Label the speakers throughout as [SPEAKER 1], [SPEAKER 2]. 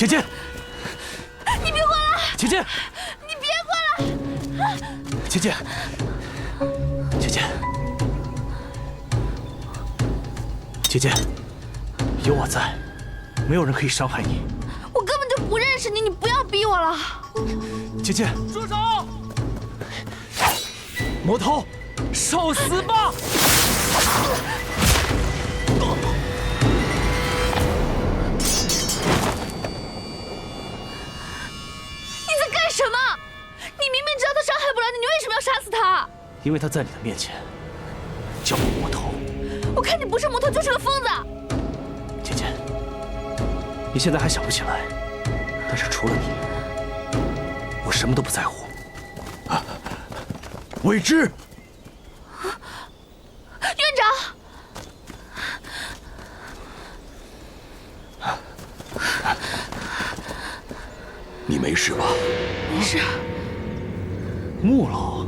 [SPEAKER 1] 姐姐，
[SPEAKER 2] 你别过来！
[SPEAKER 1] 姐姐，
[SPEAKER 2] 你别过来！
[SPEAKER 1] 姐姐，姐姐，姐姐，有我在，没有人可以伤害你。
[SPEAKER 2] 我根本就不认识你，你不要逼我了。
[SPEAKER 1] 姐姐，
[SPEAKER 3] 住手！
[SPEAKER 1] 魔头，
[SPEAKER 3] 受死吧！
[SPEAKER 1] 因为他在你的面前叫我魔头。
[SPEAKER 2] 我看你不是魔头就是个疯子。
[SPEAKER 1] 姐姐，你现在还想不起来，但是除了你，我什么都不在乎。啊，未知。
[SPEAKER 2] 院长，
[SPEAKER 4] 你没事吧？
[SPEAKER 2] 没事。
[SPEAKER 1] 穆老，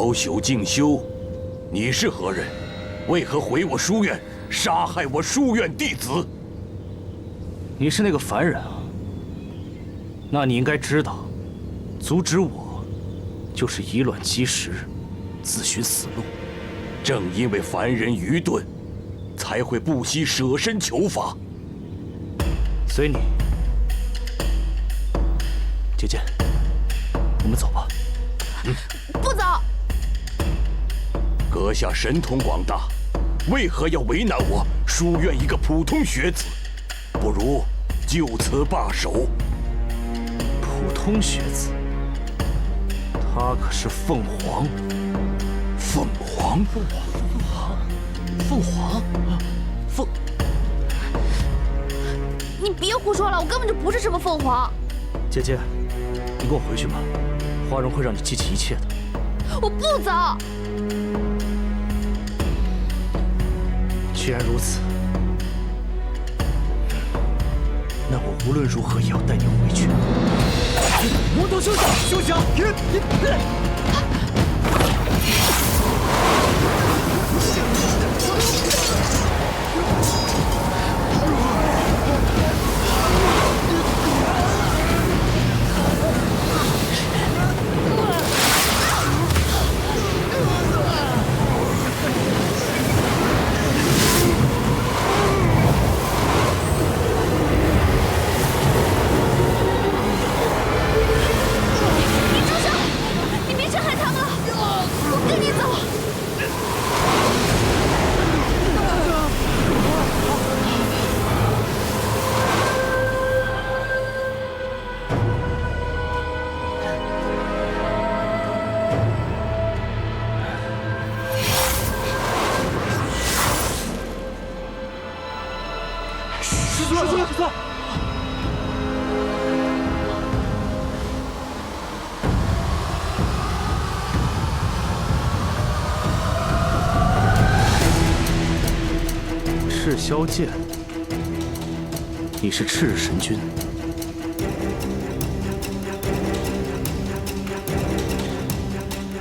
[SPEAKER 4] 老朽静修，你是何人？为何毁我书院，杀害我书院弟子？
[SPEAKER 1] 你是那个凡人啊？那你应该知道，阻止我，就是以卵击石，自寻死路。
[SPEAKER 4] 正因为凡人愚钝，才会不惜舍身求法。
[SPEAKER 1] 随你，姐姐，
[SPEAKER 4] 阁下神通广大，为何要为难我书院一个普通学子？不如就此罢手。
[SPEAKER 1] 普通学子，他可是凤凰。
[SPEAKER 4] 凤凰，
[SPEAKER 1] 凤凰，凤凰，凤凰。
[SPEAKER 2] 你别胡说了，我根本就不是什么凤凰。
[SPEAKER 1] 姐姐，你跟我回去吧，花荣会让你记起一切的。
[SPEAKER 2] 我不走。
[SPEAKER 1] 既然如此，那我无论如何也要带你回去。
[SPEAKER 3] 魔头休想！休想！
[SPEAKER 1] 赤霄剑，你是赤日神君。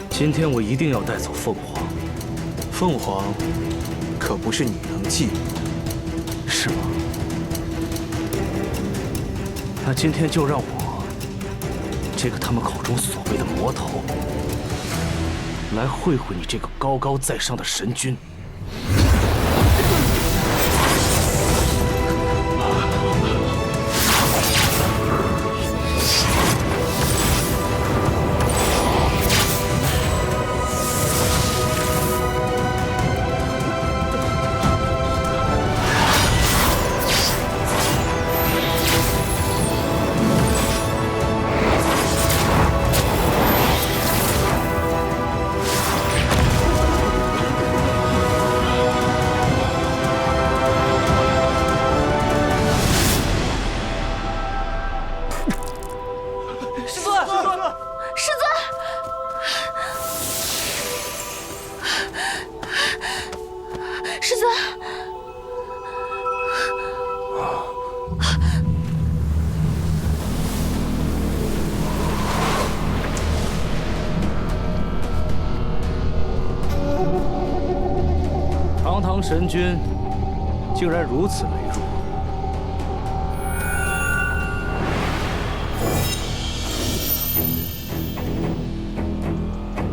[SPEAKER 1] 今天我一定要带走凤凰。
[SPEAKER 5] 凤凰可不是你能觊觎的。
[SPEAKER 1] 是吗？那今天就让我这个他们口中所谓的魔头，来会会你这个高高在上的神君。
[SPEAKER 5] 神君，竟然如此羸弱。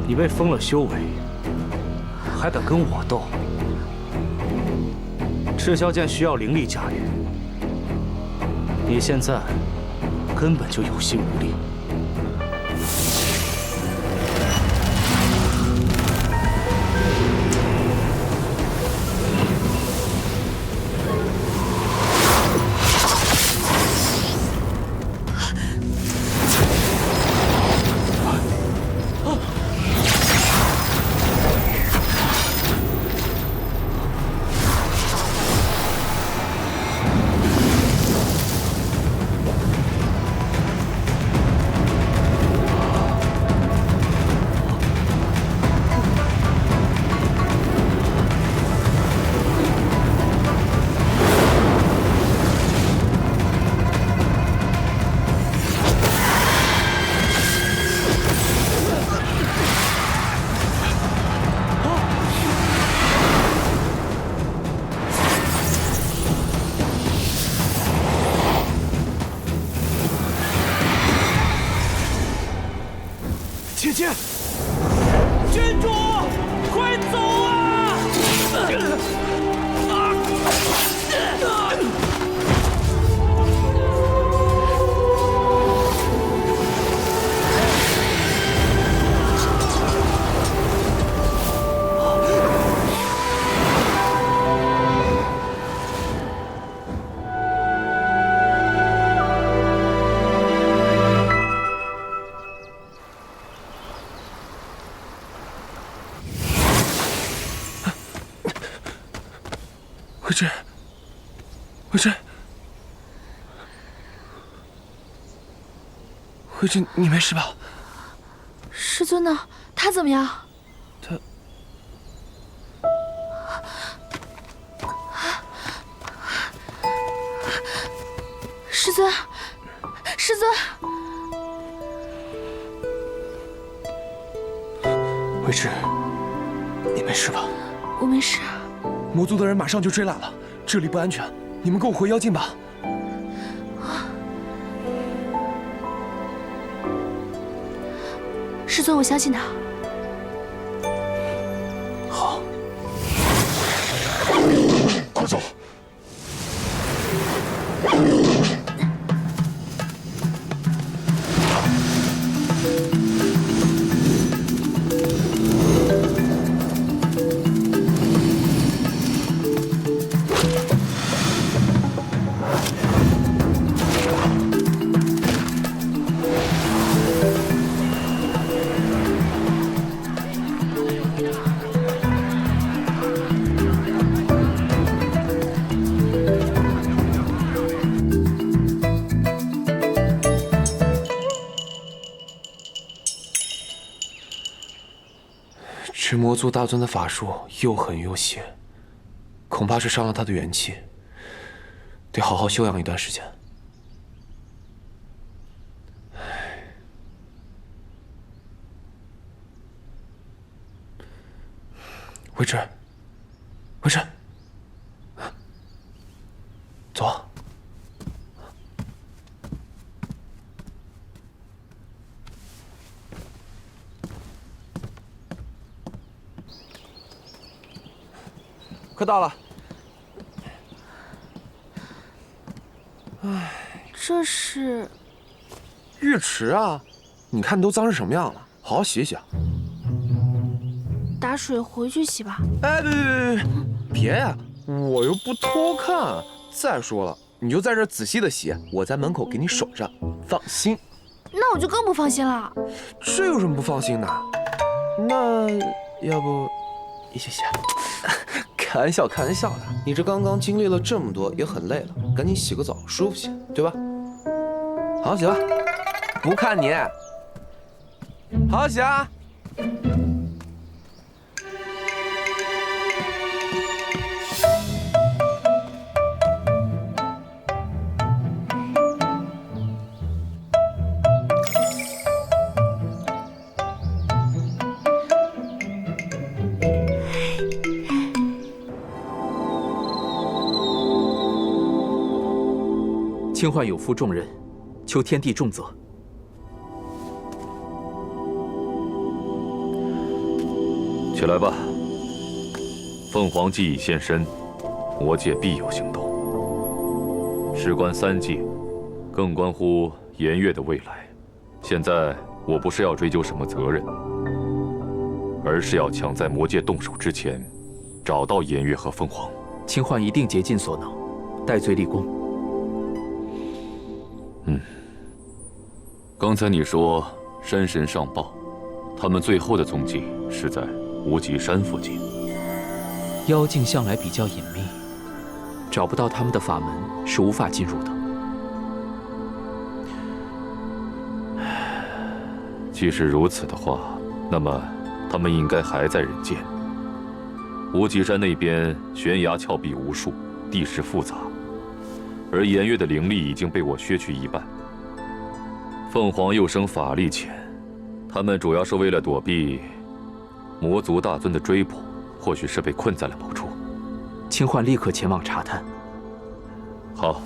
[SPEAKER 5] 你被封了修为，还敢跟我斗？赤霄剑需要灵力驾驭，你现在根本就有心无力。
[SPEAKER 1] 姐
[SPEAKER 6] 慧芝，慧芝，慧芝，你没事吧？
[SPEAKER 3] 师尊呢？他怎么样？
[SPEAKER 6] 他
[SPEAKER 3] 师尊，师尊，
[SPEAKER 6] 慧芝，你没事吧？
[SPEAKER 3] 我没事。
[SPEAKER 6] 魔族的人马上就追来了，这里不安全，你们跟我回妖境吧。
[SPEAKER 3] 师尊，我相信他。
[SPEAKER 6] 魔族大尊的法术又狠又邪，恐怕是伤了他的元气，得好好休养一段时间。慧芝，慧芝，走快到了，
[SPEAKER 3] 这是
[SPEAKER 6] 浴池啊！你看都脏成什么样了，好好洗洗啊！
[SPEAKER 3] 打水回去洗吧。
[SPEAKER 6] 哎，别别别别，别呀！我又不偷看。再说了，你就在这仔细的洗，我在门口给你守着，放心。
[SPEAKER 3] 那我就更不放心了。
[SPEAKER 6] 这有什么不放心的？那要不一起洗？开玩笑，开玩笑的。你这刚刚经历了这么多，也很累了，赶紧洗个澡，舒服些，对吧？好好洗吧，不看你，好好洗啊！
[SPEAKER 7] 清幻有负重任，求天地重责。
[SPEAKER 8] 起来吧。凤凰既已现身，魔界必有行动。事关三界，更关乎颜月的未来。现在我不是要追究什么责任，而是要抢在魔界动手之前，找到颜月和凤凰。
[SPEAKER 7] 清幻一定竭尽所能，戴罪立功。
[SPEAKER 8] 嗯。刚才你说山神上报，他们最后的踪迹是在无极山附近。
[SPEAKER 7] 妖境向来比较隐秘，找不到他们的法门是无法进入的。
[SPEAKER 8] 既是如此的话，那么他们应该还在人间。无极山那边悬崖峭壁无数，地势复杂，而颜月的灵力已经被我削去一半。凤凰又生法力浅，他们主要是为了躲避魔族大尊的追捕。或许是被困在了某处，
[SPEAKER 7] 清幻立刻前往查探。
[SPEAKER 8] 好，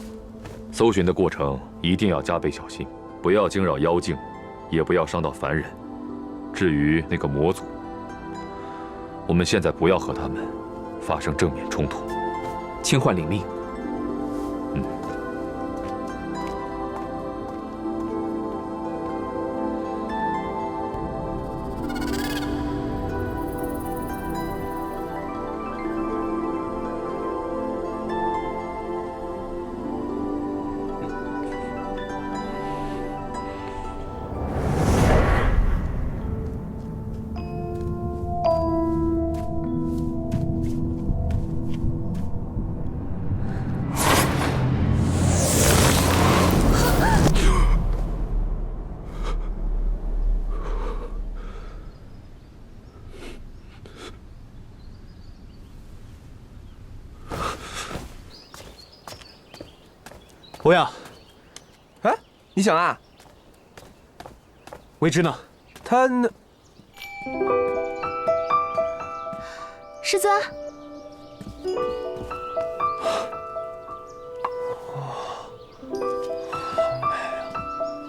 [SPEAKER 8] 搜寻的过程一定要加倍小心，不要惊扰妖精，也不要伤到凡人。至于那个魔族，我们现在不要和他们发生正面冲突。
[SPEAKER 7] 清幻领命。
[SPEAKER 5] 欧阳，
[SPEAKER 6] 哎，你想啊？
[SPEAKER 5] 未知呢？
[SPEAKER 6] 他那……
[SPEAKER 2] 师尊，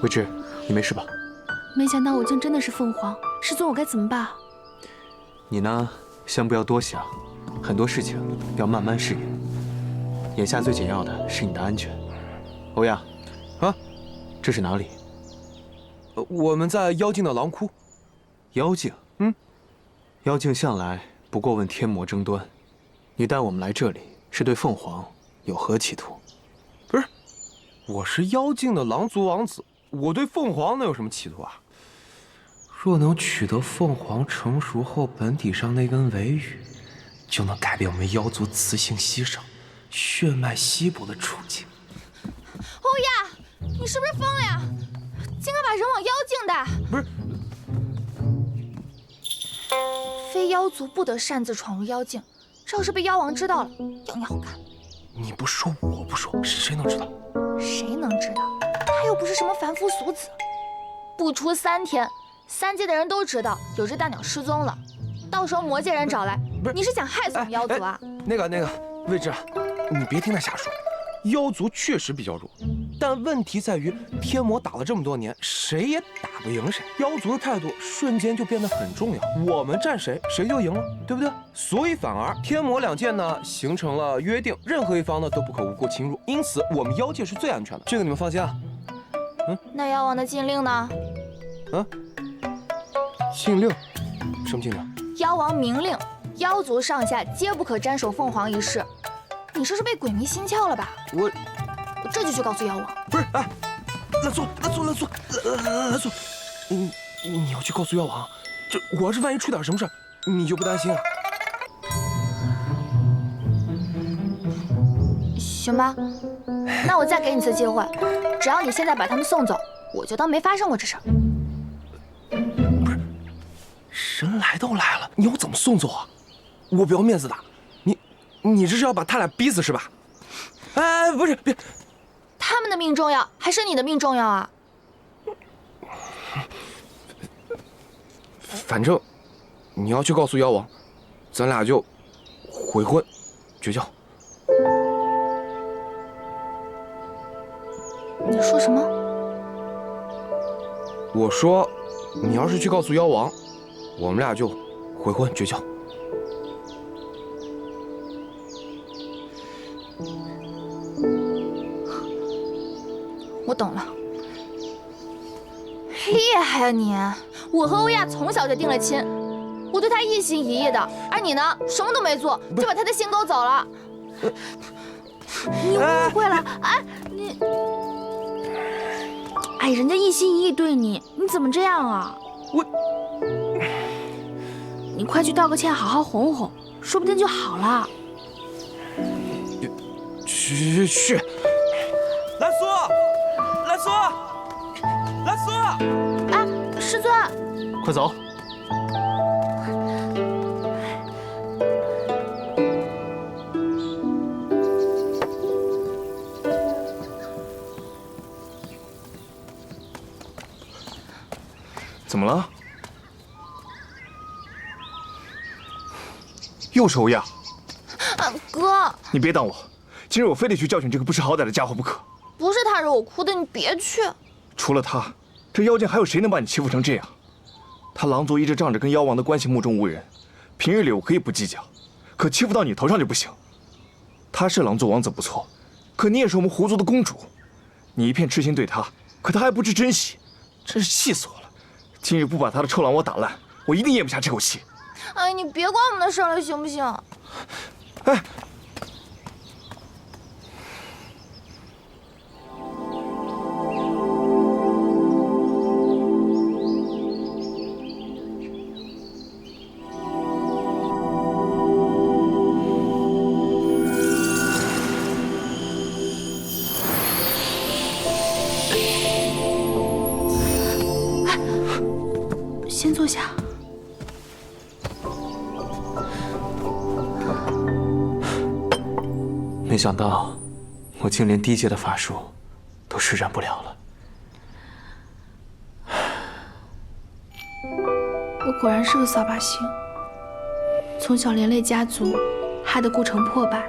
[SPEAKER 5] 未知，你没事吧？
[SPEAKER 2] 没想到我竟真的是凤凰，师尊，我该怎么办？
[SPEAKER 5] 你呢，先不要多想，很多事情要慢慢适应。眼下最紧要的是你的安全。欧阳，
[SPEAKER 6] 啊，
[SPEAKER 5] 这是哪里？
[SPEAKER 6] 呃，我们在妖境的狼窟。
[SPEAKER 5] 妖境？
[SPEAKER 6] 嗯，
[SPEAKER 5] 妖境向来不过问天魔争端，你带我们来这里是对凤凰有何企图？
[SPEAKER 6] 不是，我是妖境的狼族王子，我对凤凰能有什么企图啊？若能取得凤凰成熟后本体上那根尾羽，就能改变我们妖族雌性稀少、血脉稀薄的处境。
[SPEAKER 2] 欧亚，你是不是疯了呀？竟敢把人往妖境带！
[SPEAKER 6] 不是，
[SPEAKER 2] 非妖族不得擅自闯入妖境，这要是被妖王知道了，要你好看。
[SPEAKER 6] 你不说，我不说，谁能知道？
[SPEAKER 2] 谁能知道？他又不是什么凡夫俗子。不出三天，三界的人都知道有只大鸟失踪了，到时候魔界人找来，你是想害死我们妖族啊？
[SPEAKER 6] 那个那个，未知，你别听他瞎说。妖族确实比较弱，但问题在于天魔打了这么多年，谁也打不赢谁。妖族的态度瞬间就变得很重要，我们战谁，谁就赢了，对不对？所以反而天魔两界呢形成了约定，任何一方呢都不可无故侵入，因此我们妖界是最安全的，这个你们放心啊。
[SPEAKER 2] 嗯，那妖王的禁令呢？
[SPEAKER 6] 啊？禁令？什么禁令？
[SPEAKER 2] 妖王明令，妖族上下皆不可沾手凤凰一事。你这是被鬼迷心窍了吧？
[SPEAKER 6] 我，
[SPEAKER 2] 我这就去告诉妖王。
[SPEAKER 6] 不是，哎，蓝素，蓝素，蓝素，蓝素，你你要去告诉妖王？这我要是万一出点什么事你就不担心啊？
[SPEAKER 2] 行吧，那我再给你次机会，只要你现在把他们送走，我就当没发生过这事儿。
[SPEAKER 6] 不是，人来都来了，你要怎么送走啊？我不要面子的。你这是要把他俩逼死是吧？哎，不是，别，
[SPEAKER 2] 他们的命重要还是你的命重要啊？
[SPEAKER 6] 反正你要去告诉妖王，咱俩就悔婚绝交。
[SPEAKER 3] 你说什么？
[SPEAKER 6] 我说，你要是去告诉妖王，我们俩就悔婚绝交。
[SPEAKER 3] 我懂了。厉害呀你！我和欧亚从小就定了亲，我对他一心一意的，而你呢，什么都没做，就把他的心勾走了。你误会了，哎，你，哎，人家一心一意对你，你怎么这样啊？
[SPEAKER 6] 我，
[SPEAKER 3] 你快去道个歉，好好哄哄，说不定就好了。
[SPEAKER 6] 去去，
[SPEAKER 1] 蓝苏，蓝苏，蓝苏！
[SPEAKER 3] 哎，师尊，
[SPEAKER 5] 快走！
[SPEAKER 9] 怎么了？又是欧亚，
[SPEAKER 3] 啊，哥，
[SPEAKER 9] 你别挡我！今日我非得去教训这个不识好歹的家伙不可。
[SPEAKER 3] 不是他惹我哭的，你别去。
[SPEAKER 9] 除了他，这妖精还有谁能把你欺负成这样？他狼族一直仗着跟妖王的关系目中无人，平日里我可以不计较，可欺负到你头上就不行。他是狼族王子不错，可你也是我们狐族的公主，你一片痴心对他，可他还不知珍惜，真是气死我了！今日不把他的臭狼窝打烂，我一定咽不下这口气。
[SPEAKER 3] 哎，你别管我们的事了，行不行？
[SPEAKER 9] 哎，
[SPEAKER 5] 没想到，我竟连低阶的法术都施展不了了。
[SPEAKER 3] 我果然是个扫把星，从小连累家族，害得顾城破败，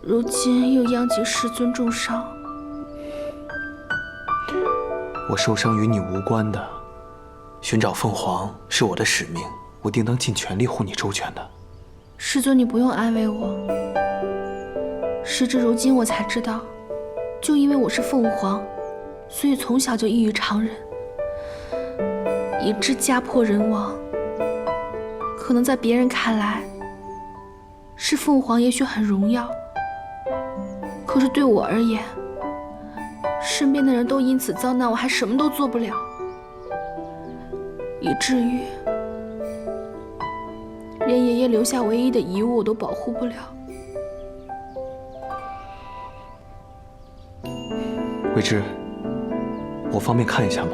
[SPEAKER 3] 如今又殃及师尊重伤。
[SPEAKER 5] 我受伤与你无关的，寻找凤凰是我的使命，我定当尽全力护你周全的。
[SPEAKER 3] 师尊，你不用安慰我。时至如今，我才知道，就因为我是凤凰，所以从小就异于常人，以致家破人亡。可能在别人看来，是凤凰也许很荣耀，可是对我而言，身边的人都因此遭难，我还什么都做不了，以至于。连爷爷留下唯一的遗物我都保护不了。
[SPEAKER 5] 未知，我方便看一下吗？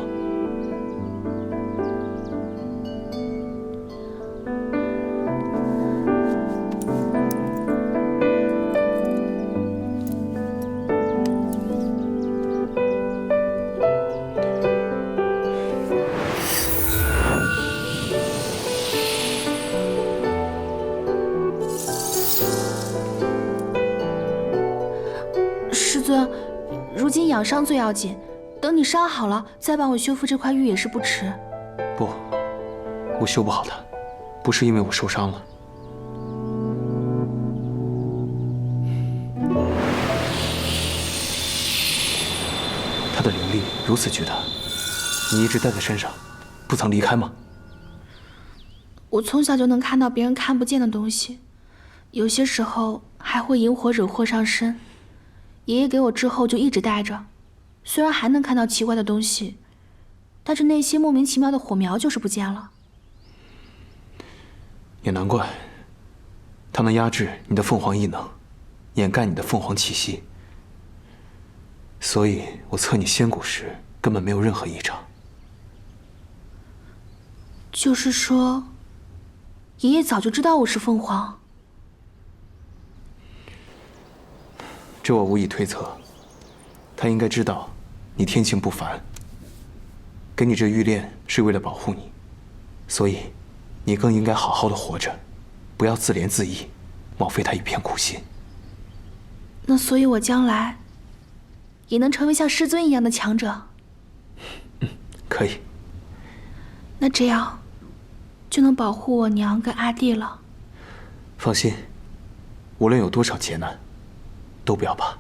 [SPEAKER 3] 养伤最要紧，等你伤好了，再帮我修复这块玉也是不迟。
[SPEAKER 5] 不，我修不好它，不是因为我受伤了。它的灵力如此巨大，你一直带在身上，不曾离开吗？
[SPEAKER 3] 我从小就能看到别人看不见的东西，有些时候还会引火惹祸上身。爷爷给我之后就一直带着，虽然还能看到奇怪的东西，但是那些莫名其妙的火苗就是不见了。
[SPEAKER 5] 也难怪，它能压制你的凤凰异能，掩盖你的凤凰气息。所以我测你仙骨时根本没有任何异常。
[SPEAKER 3] 就是说，爷爷早就知道我是凤凰。
[SPEAKER 5] 这我无以推测，他应该知道你天性不凡，给你这玉链是为了保护你，所以你更应该好好的活着，不要自怜自艾，枉费他一片苦心。
[SPEAKER 3] 那所以，我将来也能成为像师尊一样的强者。
[SPEAKER 5] 嗯可以。
[SPEAKER 3] 那这样，就能保护我娘跟阿弟了。
[SPEAKER 5] 放心，无论有多少劫难，都不要怕。